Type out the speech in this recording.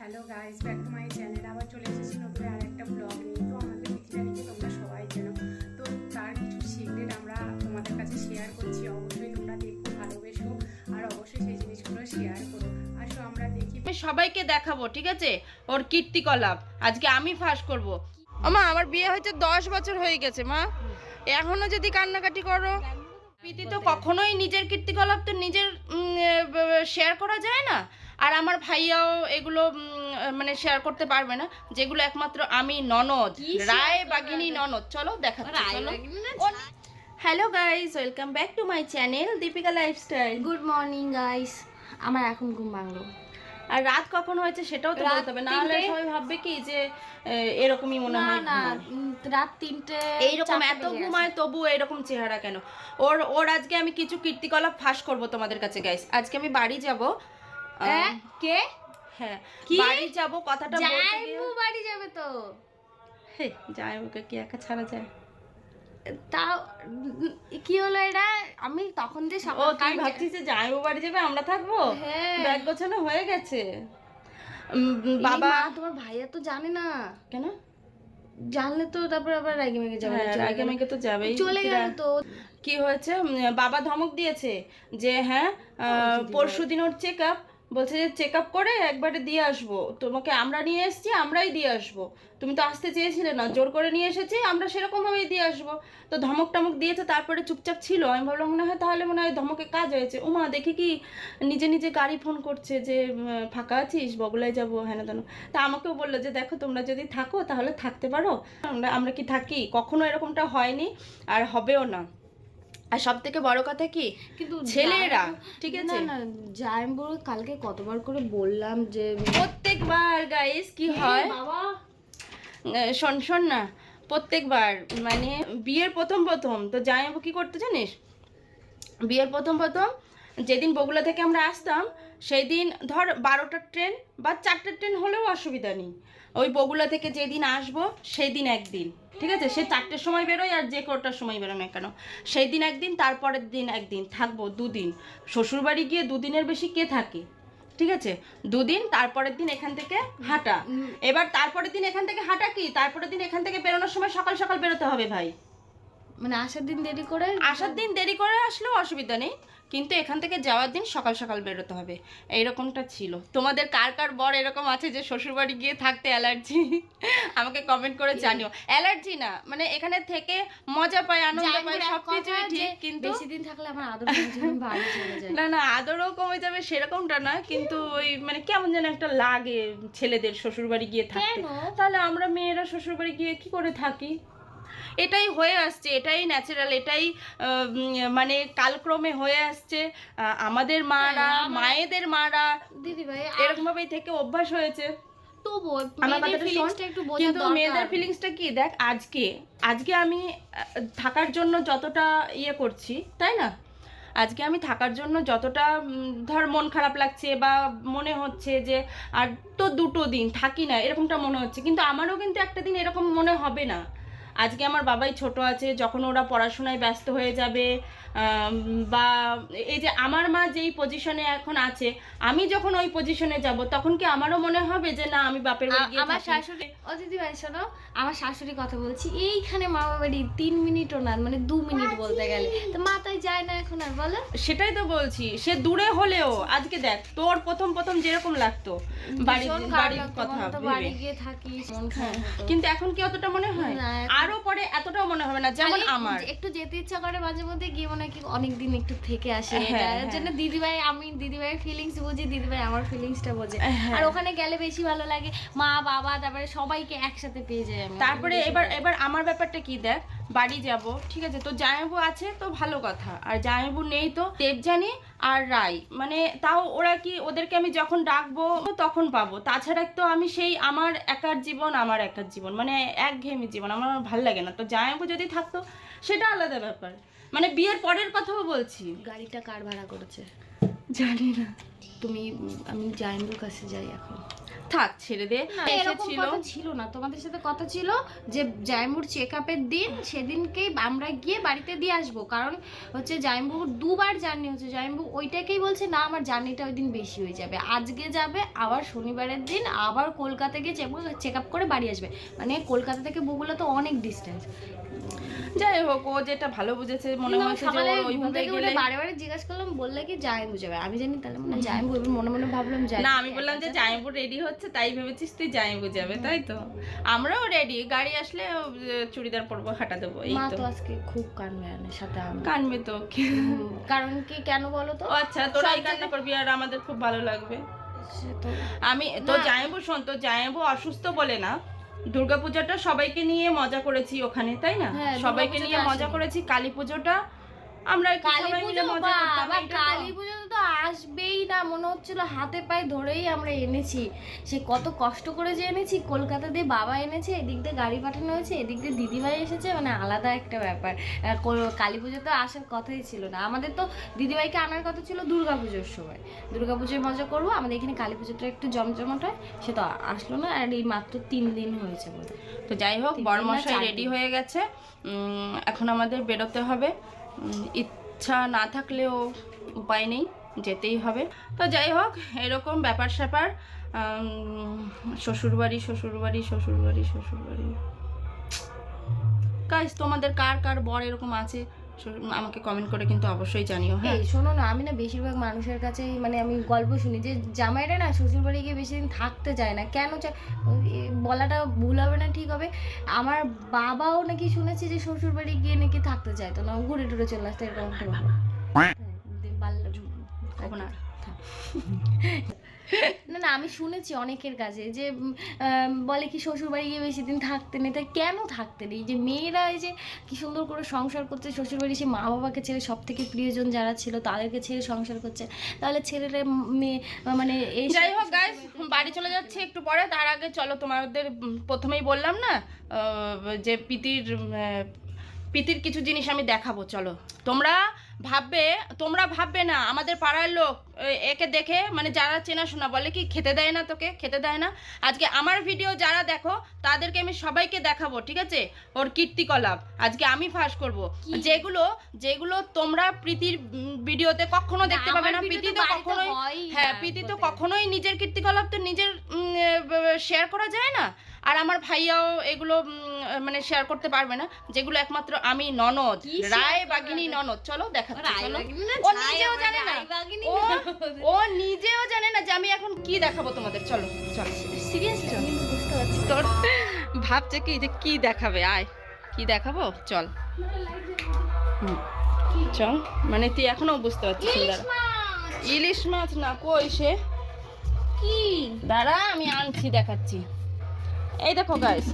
Hello guys back to my channel আবার চলে এসেছি নতুন আর একটা ব্লগ নিয়ে তো আমাদের পৃথিবীকে তোমরা সবাই চেনো তো তার কিছু সিক্রেট আমরা তোমাদের কাছে শেয়ার করছি। অবশ্যই তোমরা দেখো, ভালোবেসো, আর অবশ্যই সেই জিনিসগুলো শেয়ার করো। আসো আমরা দেখি। আমি সবাইকে দেখাবো, ঠিক আছে? ওর কীর্তিকলাপ। আজকে আমি ফাঁস করব। মা আমার বিয়ে হয়েছে দশ বছর হয়ে গেছে, মা। এখনও যদি কান্নাকাটি করো। প্রীতি তো কখনোই নিজের কীর্তিকলাপ তো নিজের শেয়ার করা যায় না। আর আমার ভাইয়াও এগুলো মানে শেয়ার করতে পারবে না। যেগুলো একমাত্র আমি ননদ রায় বাগিনী ননদ। চলো চলো। Hello guys welcome back to my channel Deepika lifestyle good morning guys আমার এখন ঘুম ভাঙলো। আর রাত কখন হয়েছে সেটাও তো বলতে হবে না। হলে। সবাই ভাববে কি যে এরকমই মনে হয় না রাত তিনটে এইরকম এত ঘুমায় তবু এরকম চেহারা কেন? ওর ওর আজকে আমি কিছু কীর্তিকলাপ ফাঁস করব তোমাদের কাছে গাইস আজকে আমি বাড়ি যাব? কে? হ্যাঁ কি? বাড়ি যাব কথাটা বলতে গিয়ে। বাড়ি যাবে তো। হে যাই ওকে কি একা ছাড়া যায়? তাও কি হলো এটা? আমি তখন যে সকাল তুই ভাবছিস যে জামাইবাবু বাড়ি যাবে আমরা থাকব? হ্যাঁ। ব্যাগ গোছানো হয়ে গেছে। বাবা তোমার ভাইয়া তো জানে না। কেন? জানলে তো তারপর আবার রাগি মেগে যাবে হ্যাঁ, গেলে। মেয়েকে তো যাবেই। চলে গেল তো। কি হয়েছে? বাবা ধমক দিয়েছে যে হ্যাঁ পরশু দিন ওর চেক আপ বলছে যে চেক আপ করে একবারে দিয়ে আসব। তোমাকে আমরা নিয়ে এসেছি, আমরাই দিয়ে আসব। তুমি তো আসতে চেয়েছিলে না, জোর করে নিয়ে এসেছি, আমরা সেরকমভাবেই দিয়ে আসব। তো ধমক টমক দিয়েছে, তারপরে চুপচাপ ছিল। আমি ভাবলাম মনে হয় তাহলে মনে হয় ধমকে কাজ হয়েছে। উমা, দেখি কি নিজে নিজে গাড়ি ফোন করছে যে ফাঁকা আছিস? বগলায় যাব হ্যাঁ তেন। তা আমাকেও বলল যে, দেখো, তোমরা যদি থাকো তাহলে থাকতে পারো। আমরা আমরা কি থাকি? কখনো এরকমটা হয়নি, আর হবেও না। আর সব থেকে বড় কথা কি? কিন্তু ছেলেরা, ঠিক আছে? না আছে? আমি জাইবু কালকে কতবার করে বললাম যে প্রত্যেকবার গাইস কি হয়? বাবা? শোন শোন না প্রত্যেকবার মানে বিয়ের প্রথম প্রথম তো জামাইবাবু কি করতে জানিস? বিয়ের প্রথম প্রথম যেদিন বগুলা থেকে আমরা আসতাম সেই দিন ধর বারোটার ট্রেন বা চারটার ট্রেন হলেও অসুবিধা নেই। ওই বগুলা থেকে যেদিন আসব সেই দিন একদিন ঠিক আছে? সে চারটের সময় বেরোয় আর যে কোটার সময় বেরোয় না কেন। সেই দিন একদিন তারপরের দিন একদিন থাকব দুদিন। শ্বশুরবাড়ি গিয়ে দুদিনের বেশি কে থাকে? ঠিক আছে? দুদিন তারপরের দিন এখান থেকে হাঁটা। এবার তারপরের দিন এখান থেকে হাঁটা কি? তারপরের দিন এখান থেকে বেরোনোর সময় সকাল সকাল বেরোতে হবে ভাই। মানে আসার দিন দেরি করে? আসার দিন দেরি করে আসলেও অসুবিধা নেই কিন্তু এখান থেকে যাওয়ার দিন সকাল সকাল বেরোতে হবে এইরকমটা ছিল। তোমাদের কার কার বর এরকম আছে যে শ্বশুরবাড়ি গিয়ে থাকতে অ্যালার্জি? আমাকে কমেন্ট করে জানিও। অ্যালার্জি না মানে এখানে থেকে মজা পায় আনন্দ পায় এক সব কিছুই কথা যে ঠিক কিন্তু বেশি দিন থাকলে আমার আদর না না আদরও কমে যাবে সেরকমটা না কিন্তু ওই মানে কেমন যেন একটা লাগে ছেলেদের শ্বশুরবাড়ি গিয়ে থাকতে। তাহলে আমরা মেয়েরা শ্বশুরবাড়ি গিয়ে কি করে থাকি? এটাই হয়ে আসছে এটাই ন্যাচারাল এটাই মানে কালক্রমে হয়ে আসছে। আমাদের মারা হ্যাঁ, মায়েদের মারা দিদি ভাই এরকম ভাবেই থেকে অভ্যাস হয়েছে। মেয়েদের ফিলিংসটা কি? দেখ আজকে আজকে আমি থাকার জন্য যতটা ইয়ে করছি তাই না? আজকে আমি থাকার জন্য যতটা ধর মন খারাপ লাগছে বা মনে হচ্ছে যে আর তো দুটো দিন থাকি না এরকমটা মনে হচ্ছে। কিন্তু আমারও কিন্তু একটা দিন এরকম মনে হবে না। আজকে আমার বাবাই ছোট আছে যখন ওরা পড়াশোনায় ব্যস্ত হয়ে যাবে বা এই যে আমার মা যেই পজিশনে এখন আছে আমি যখন ওই পজিশনে যাব তখন কি আমারও মনে হবে যে না আমি বাপের বাড়ি আমার শাশুড়ি ও দিদি ভাই শোনো আমার শাশুড়ি কথা বলছি এইখানে মামা বাড়ি তিন মিনিটও না মানে দু মিনিট বলতে গেলে তো মাথায় যায় না এখন আর বলো? সেটাই তো বলছি সে দূরে হলেও আজকে দেখ তোর প্রথম প্রথম যেরকম লাগতো বাড়ি বাড়ির কথা বাড়ি গিয়ে থাকি হতো। কিন্তু এখন কি অতটা মনে হয়? না, আরও পরে এতটাও মনে হবে না যেমন আমার। একটু যেতে ইচ্ছা করে মাঝে মধ্যে গিয়ে মনে হয় অনেক অনেকদিন একটু থেকে আসে হ্যাঁ, হ্যাঁ। জন্য দিদিভাই আমি দিদি ভাইয়ের ফিলিংস বুঝি দিদিভাই আমার ফিলিংসটা বোঝে। হ্যাঁ। আর ওখানে গেলে বেশি ভালো লাগে মা বাবা তারপরে সবাইকে একসাথে পেয়ে যায় তারপরে এবার এবার আমার ব্যাপারটা কি দেখ বাড়ি যাব ঠিক আছে? তো জামাইবু আছে তো ভালো কথা। আর জামাইবু নেই তো দেবজানি আর রাই। মানে তাও ওরা কি ওদেরকে আমি যখন ডাকবো তখন পাবো। তাছাড়া তো আমি সেই আমার একার জীবন আমার একার জীবন। মানে একঘেয়েমি জীবন আমার আমার ভালো লাগে না। তো জামাইবু যদি থাকতো সেটা আলাদা ব্যাপার। মানে বিয়ের পরের কথাও বলছি। গাড়িটা কার ভাড়া করেছে? জানি না। তুমি আমি জাইনবুর কাছে যাই এখন। থাক ছেড়ে দে। এরকম এসেছিল। কথা ছিল না। তোমাদের সাথে কথা ছিল যে জাইমুর চেক আপের দিন সেদিনকেই আমরা গিয়ে বাড়িতে দিয়ে আসব। কারণ হচ্ছে জাইম্বু দুবার জার্নি হচ্ছে। জাইম্বু ওইটাকেই বলছে না আমার জার্নিটা ওই দিন বেশি হয়ে যাবে। আজকে যাবে আবার শনিবারের দিন আবার কলকাতা গিয়ে চেক আপ করে বাড়ি আসবে। মানে কলকাতা থেকে বগুলা তো অনেক ডিস্টেন্স যাই হোক ও যেটা ভালো বুঝেছে মনে হয়েছে যে সকালে ওইভাবে গেলে বারে বারে জিজ্ঞাসা করলাম বললে কি জাইম্বু যাবে? আমি জানি তাহলে মনে মনে মনে ভাবলাম না আমি বললাম যে জামাইবু রেডি হচ্ছে তাই ভেবেছিস তুই জামাইবু যাবে তাই তো? আমরাও রেডি গাড়ি আসলে চুড়িদার পরবো হাঁটা দেবো এই তো। আজকে খুব কানবে সাথে কানবে তো কারণ কি কেন বলো তো? আচ্ছা তোরা এই কান্না করবি আর আমাদের খুব ভালো লাগবে। আমি তো। জামাইবু শোন তো জামাইবু অসুস্থ বলে না। দুর্গাপূজাটা সবাইকে নিয়ে মজা করেছি ওখানে তাই না? হ্যাঁ, সবাইকে নিয়ে মজা করেছি কালী পুজোটা আমরা কালী পুজো বাবা তো। কালী পুজো তো আসবেই না মনে হচ্ছিল হাতে পায়ে ধরেই আমরা এনেছি। সে কত কষ্ট করে যে এনেছি কলকাতা দিয়ে বাবা এনেছে এদিক দিয়ে গাড়ি পাঠানো হয়েছে এদিক দিয়ে দিদিভাই এসেছে মানে আলাদা একটা ব্যাপার। কালী পুজো তো আসার কথাই ছিল না। আমাদের তো দিদিভাইকে আনার কথা ছিল দুর্গা পুজোর সময়। দুর্গা পুজোয় মজা করব আমাদের এখানে কালী পুজোটা একটু জমজমাট হয় সে তো আসলো না আর এই মাত্র তিন দিন হয়েছে বলে তো যাই হোক চার রেডি হয়ে গেছে। উম, এখন আমাদের বেরোতে হবে। ইচ্ছা না থাকলেও উপায় নেই, যেতেই হবে। তো যাই হোক, এরকম ব্যাপার স্যাপার শ্বশুরবাড়ি শ্বশুরবাড়ি শ্বশুরবাড়ি শ্বশুরবাড়ি। কাজ তোমাদের কার কার বর এরকম আছে? আমাকে কমেন্ট করে কিন্তু অবশ্যই জানিও হ্যাঁ। শোনো না আমি না বেশিরভাগ মানুষের কাছে মানে আমি গল্প শুনি যে জামাইরা না শ্বশুর বাড়ি গিয়ে বেশি দিন থাকতে চায় না। কেন চায়? বলাটা ভুল হবে না ঠিক হবে। আমার বাবাও নাকি শুনেছি যে শ্বশুর বাড়ি গিয়ে নাকি থাকতে চায় তো না ঘুরে টুরে চলে আসতে এরকম বাল্য- কখন আর? না না, আমি শুনেছি অনেকের কাছে যে বলে কি শ্বশুর বাড়ি গিয়ে বেশি দিন থাকতে নেই তাই কেন থাকতে নেই যে মেয়েরা এই যে কি সুন্দর করে সংসার করছে শ্বশুর বাড়ি সে মা বাবাকে ছেড়ে সব থেকে প্রিয়জন যারা ছিল তাদেরকে ছেড়ে সংসার করছে। তাহলে ছেলেরা মেয়ে মানে এই যাই হোক গাইস বাড়ি চলে যাচ্ছে একটু পরে। তার আগে চলো তোমাদের প্রথমেই বললাম না যে পিতির পিতির কিছু জিনিস আমি দেখাবো চলো। তোমরা ভাববে তোমরা ভাববে না আমাদের পাড়ার লোক একে দেখে মানে যারা চেনাশোনা বলে কি খেতে দেয় না তোকে? খেতে দেয় না? আজকে আমার ভিডিও যারা দেখো তাদেরকে আমি সবাইকে দেখাবো ঠিক আছে? ওর কীর্তিকলাপ। আজকে আমি ফাঁস করব। যেগুলো যেগুলো তোমরা প্রীতির ভিডিওতে কখনো দেখতে পাবে না প্রীতি তো কখনোই হ্যাঁ প্রীতি তো কখনোই নিজের কীর্তিকলাপ তো নিজের শেয়ার করা যায় না। আর আমার ভাইয়াও এগুলো মানে শেয়ার করতে পারবে না যেগুলো একমাত্র আমি ননদ রায় বাগিনী ননদ চলো দেখাচ্ছি চলো। ও নিজেও জানে না। ও নিজেও জানে না যে আমি এখন কি দেখাবো তোমাদের চলো চলো। সিরিয়াসলি বুঝতে পারছি তোর ভাবছে কি যে কি দেখাবে আয়। কি দেখাবো? চল। চল। মানে তুই এখনও বুঝতে পারছিস দাঁড়া। ইলিশ মাছ না কই সে? কি? দাঁড়া আমি আনছি দেখাচ্ছি। এই দেখো গাইস